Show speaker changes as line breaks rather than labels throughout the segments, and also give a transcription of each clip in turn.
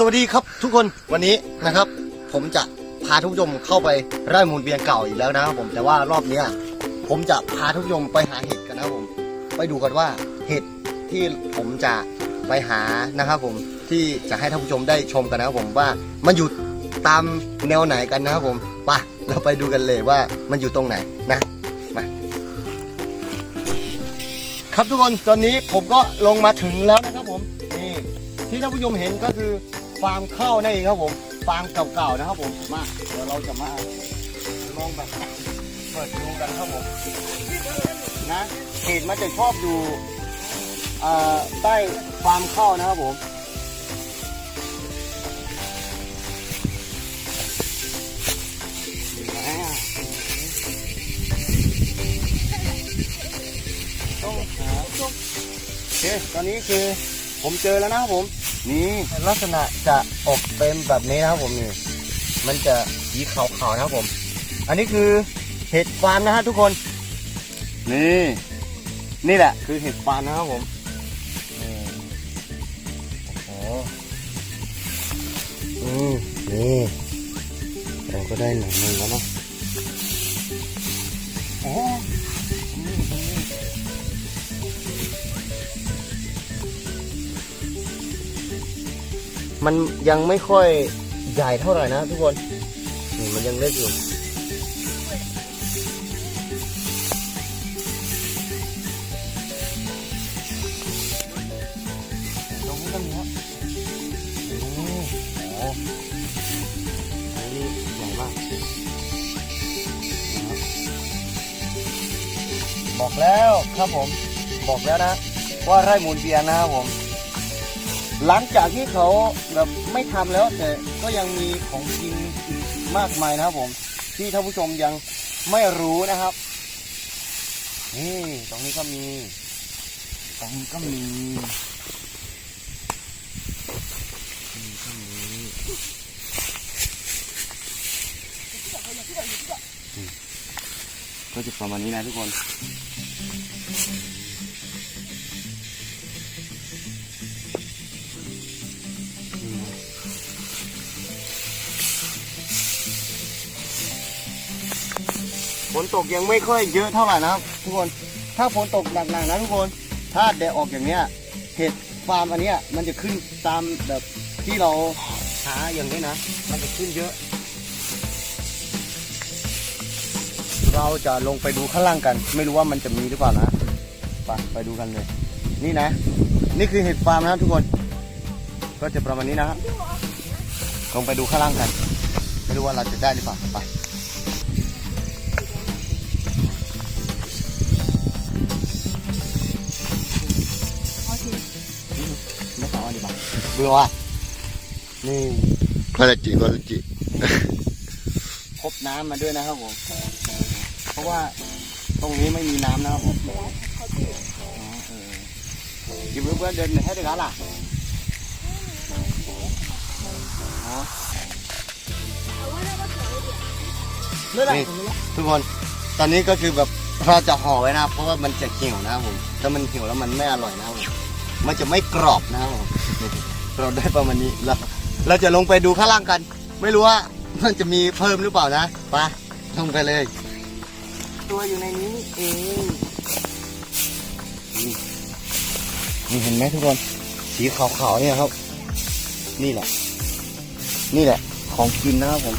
สวัสดีครับทุกคนวันนี้นะครับ ผมจะพาทุกผู้ชมเข้าไปไร่มูลเบียงเก่าอีกแล้วนะครับผมแต่ว่ารอบเนี้ยผมจะพาทุกผู้ชมไปหาเห็ดกันนะครับผม ไปดูกันว่าเห็ดที่ผมจะไปหานะครับผมที่จะให้ท่านผู้ชมได้ชมกันนะครับผมว่ามันอยู่ตามแนวไหนกันนะครับผมไปเราไปดูกันเลยว่ามันอยู่ตรงไหนนะมาครับทุกคนตอนนี้ผมก็ลงมาถึงแล้วนะครับผมนี่ที่ท่านผู้ชมเห็นก็คือ ฟาร์มข้าวนั่นเองครับผมฟาร์มเก่าๆนะครับผมมาเดี๋ยวเราจะมาลองแบบเปิดดูกันครับผมนะเห็ดมันจะชอบอยู่ใต้ฟาร์มข้าวนะครับผมโอเคตอนนี้คือผมเจอแล้วนะครับผม นี่ลักษณะจะออกเป็นแบบนี้นะครับผมนี่มันจะสีขาวๆนะครับผม อันนี้คือเห็ดฟานนะฮะทุกคน นี่ นี่แหละ คือเห็ดฟานนะครับผมนี่โอ้โหอืมนี่เราก็ได้หนังมันแล้วเนาะ มันยังไม่ค่อยใหญ่เท่าไหร่นะทุกคนนี่มันยังเล็กอยู่ตรงนี้ก็มีครับโอ้โหอันนี้ใหญ่มากนะครับบอกแล้วครับผม บอกแล้วนะ ว่าไร่มูลเบียนะครับผม หลังจากที่เขาแบบไม่ทำแล้ว แต่ก็ยังมีของกินอีกมากมายนะครับผม ที่ท่านผู้ชมยังไม่รู้นะครับ นี่ตรงนี้ก็มีตรงนี้ก็มีตรงนี้ก็มีก็จะประมาณนี้นะทุกคน ฝนตกยังไม่ค่อยเยอะเท่าไหร่นะครับทุกคนถ้าฝนตกหนักๆนะทุกคน ถ้าแดดออกอย่างเนี้ยเห็ดฟาร์มอันเนี้ยมันจะขึ้นตามแบบที่เราหาอย่างนี้นะ มันจะขึ้นเยอะ เราจะลงไปดูข้างล่างกัน ไม่รู้ว่ามันจะมีหรือเปล่านะไปไปดูกันเลย นี่นะ นี่คือเห็ดฟาร์มนะทุกคน ก็จะประมาณนี้นะครับลงไปดูข้างล่างกัน ไม่รู้ว่าเราจะได้หรือเปล่าไป บัวนี่คารา
จิคาราจิ
พบน้ำมาด้วยนะครับผมเพราะว่าตรงนี้ไม่มีน้ำนะครับผมกินเพื่อนเดินให้ด้วยกันล่ะนี่ทุกคนตอนนี้ก็คือแบบเราจะห่อไว้นะ เพราะว่ามันจะเหี่ยวนะผมถ้ามันเหี่ยวแล้วมันไม่อร่อยนะผมมันจะไม่กรอบนะครับผม เราได้ประมาณนี้แล้วเราจะลงไปดูข้างล่างกัน ไม่รู้ว่ามันจะมีเพิ่มหรือเปล่านะไปลงไปเลย ตัวอยู่ในนี้นี่เองนี่นี่เห็นไหมทุกคน สีขาวๆเนี่ยครับ นี่แหละ นี่แหละ ของกินนะครับผม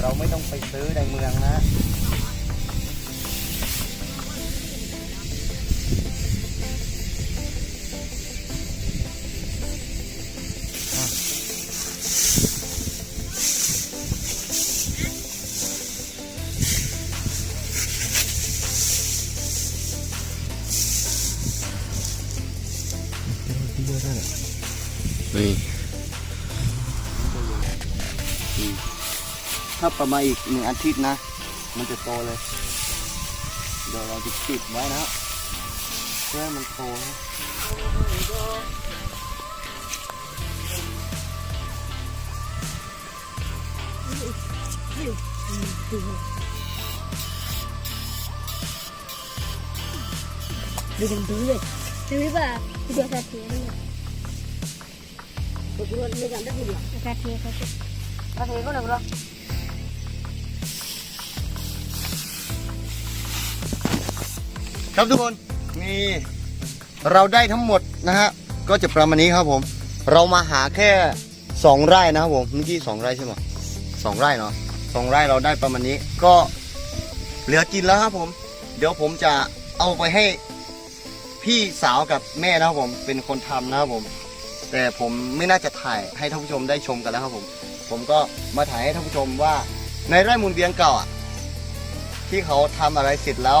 เราไม่ต้องไปซื้อในเมืองนะ
นี่
ถ้าประมาณอีกหนึ่งอาทิตย์นะ มันจะโตเลย เดี๋ยวเราจะปิดไว้นะเพื่อให้มันโตนะ
ดูเป็นดูเลยดูป่ะดูแบบนี้
ครับทุกคนนี่เราได้ทั้งหมดนะฮะก็จะประมาณนี้ครับผม เรามาหาแค่สองไร่นะครับผมเมื่อกี้สองไร่ใช่ไหมสองไร่เนาะสองไร่เราได้ประมาณนี้ ก็เหลือกินแล้วครับผม เดี๋ยวผมจะเอาไปให้พี่สาวกับแม่นะครับผมเป็นคนทำนะครับผม แต่ผมไม่น่าจะถ่ายให้ท่านผู้ชมได้ชมกันแล้วครับผม ผมก็มาถ่ายให้ท่านผู้ชมว่า ในไร่มูลเบียงเก่าอะที่เขาทำอะไรเสร็จแล้ว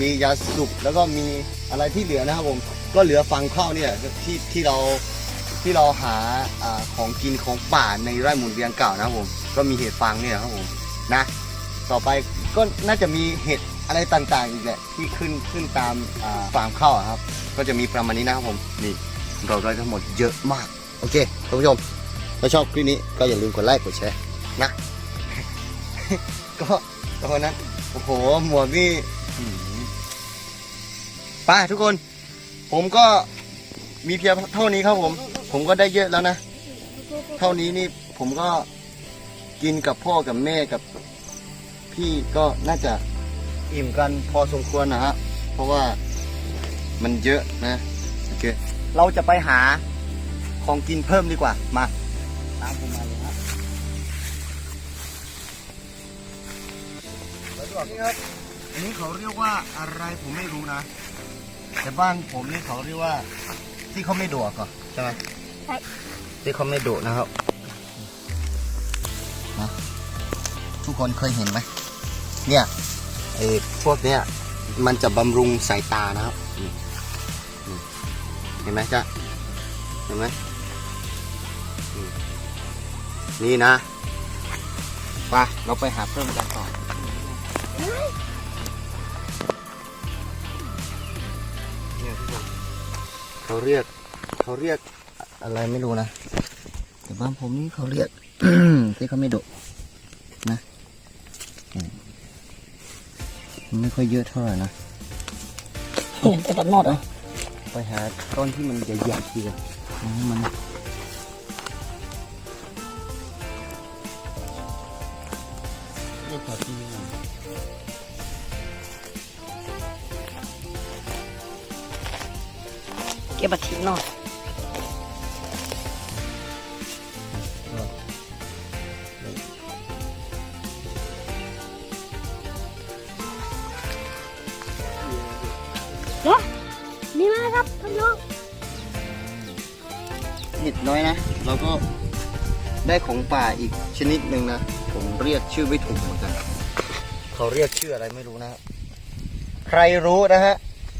มียาสูบแล้วก็มีอะไรที่เหลือนะครับผม ก็เหลือฟังข้าวเนี่ยที่ที่เราที่เราหาอาของกินของป่าในไร่หมุนเวียงเก่านะครับผม ก็มีเห็ดฟางเนี่ยครับผมนะ ต่อไปก็น่าจะมีเห็ดอะไรต่างๆอีกแหละที่ขึ้นขึ้นตามฟาร์มข้าวอะครับ ก็จะมีประมาณนี้นะครับผมนี่ เราได้ทั้งหมดเยอะมาก โอเคท่านผู้ชม ถ้าชอบคลิปนี้ก็อย่าลืมกดไลค์กดแชร์นะ ก็ตอนนั้นโอ้โห หมวกนี่อืมไปทุกคน ผมก็มีเพียงเท่านี้ครับผม ผมก็ได้เยอะแล้วนะ เท่านี้นี่ผมก็กินกับพ่อกับแม่กับ พี่ก็น่าจะอิ่มกันพอสมควรนะฮะ เพราะว่ามันเยอะนะ โอเค เราจะไปหาของกินเพิ่มดีกว่า มา ตามผมมาเลยครับแล้วดูนี่ครับ อันนี้เขาเรียกว่าอะไรผมไม่รู้นะ แต่บ้านผมนี่เขาเรียกว่า ที่เขาไม่โดดก่อนใช่ไหม
ใช่
ที่เขาไม่โดดนะครับนะทุกคนเคยเห็นไหมเนี่ยไอ้พวกเนี้ยมันจะบำรุงสายตานะครับนี่นี่ เห็นไหมจ๊ะเห็นไหมนี่นี่นะไปเราไปหาเพิ่มกันต่อเนี่ยทุกคนเขาเรียก เขาเรียกอะไรไม่รู้นะแต่บ้านผมนี่เขาเรียกที่เขาไม่ดุนะอืมมันไม่ค่อยเยอะเท่าไหร่นะ
เห็นแต่ตัดหมดอะ
ไปหาต้นที่มันใหญ่ๆดีกว่าอ๋อมันไม่พอที่นี่
เก็บบัตรทิ้งหน่อย
ก็ได้ของป่าอีกชนิดหนึ่งนะ ผมเรียกชื่อไม่ถูกเหมือนกัน เขาเรียกชื่ออะไรไม่รู้นะครับใครรู้นะฮะ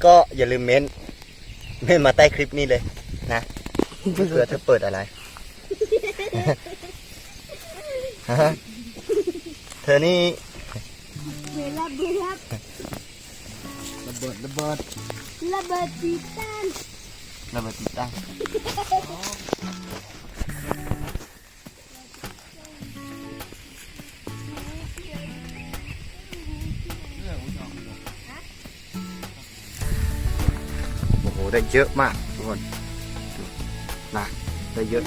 ก็อย่าลืมเม้นเม้นมาใต้คลิปนี้เลย นะเผื่อเธอเปิดอะไรฮะเธอนี่
เวลาเบิด
ระเบิดระเบิด
ระเบิดตีตัน
ระเบิดติดตั้ง ได้เยอะมากทุกคนนะได้เยอะ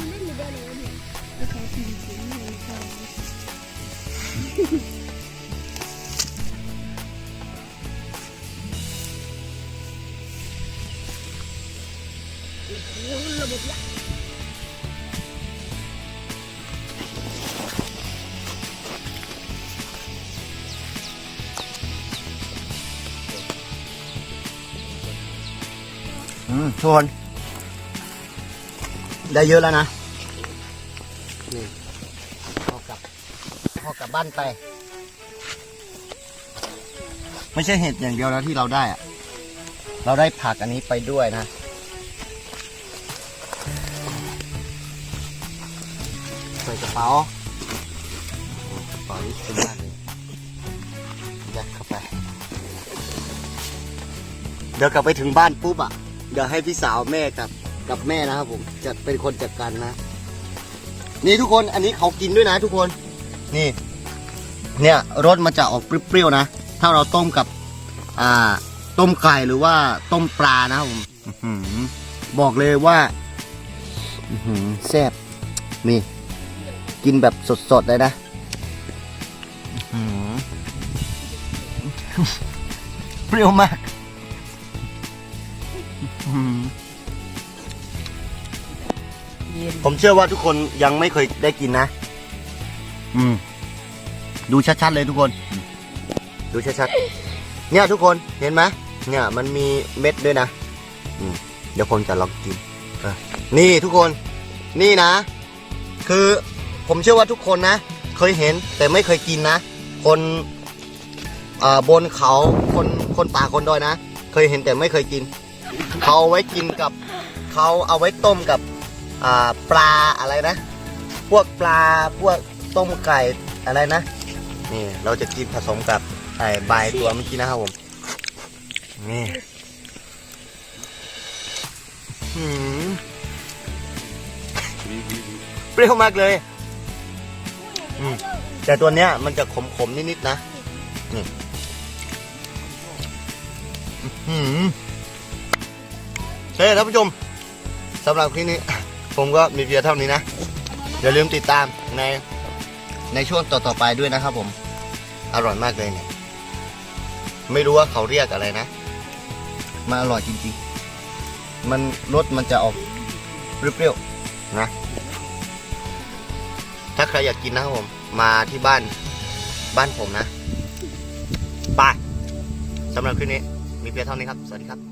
ทุกคน ได้เยอะแล้วนะนี่พอกลับพอกลับบ้านไป ไม่ใช่เห็ดอย่างเดียวแล้วที่เราได้อะเราได้ผักอันนี้ไปด้วยนะ ใส่กระเป๋ากระเป๋านี่สวยมาเลยยัดเข้าไป เดี๋ยวกลับไปถึงบ้านปุ๊บอะ ดี๋ยวให้พี่สาวแม่กับกับแม่นะครับผมจะเป็นคนจัดการนะ นี่ทุกคนอันนี้เขากินด้วยนะทุกคน นี่ เนี่ยรสมันจะออกเปรี้ยวๆนะ ถ้าเราต้มกับ อ่า ต้มไก่หรือว่าต้มปลานะผมบอกเลยว่าแซ่บนี่กินแบบสดๆเลยนะเปรี้ยวมาก
เย็น
ผมเชื่อว่าทุกคนยังไม่เคยได้กินนะ อืม ดูชัดๆเลยทุกคน ดูชัดๆ เนี่ยทุกคนเห็นไหมเนี่ย มันมีเม็ดด้วยนะอืมเดี๋ยวผมจะลองกินเออนี่ทุกคน นี่นะ คือผมเชื่อว่าทุกคนนะ เคยเห็นแต่ไม่เคยกินนะ คนอ่าบนเขาคนคนป่าคนดอยนะ เคยเห็นแต่ไม่เคยกิน เขาเอาไว้กินกับเขาเอาไว้ต้มกับอ่าปลาอะไรนะ พวกปลาพวกต้มไก่อะไรนะ นี่เราจะกินผสมกับไอ้ใบตัวเมื่อกี้นะครับผม นี่หืมเปรี้ยวมากเลย อืม แต่ตัวเนี้ยมันจะขมๆนิดๆนะ นี่ อืม เคท่านผู้ชมสำหรับคลิปนี้ ผมก็มีเพียงเท่านี้นะอย่าลืมติดตามในในช่วงต่อๆไปด้วยนะครับผม อร่อยมากเลยเนี่ย ไม่รู้ว่าเขาเรียกอะไรนะมันอร่อยจริงๆ มันรสมันจะออกเปรี้ยวๆนะ ถ้าใครอยากกินนะครับผม มาที่บ้านบ้านผมนะไปสำหรับคลิปนี้ มีเพียงเท่านี้ครับ สวัสดีครับ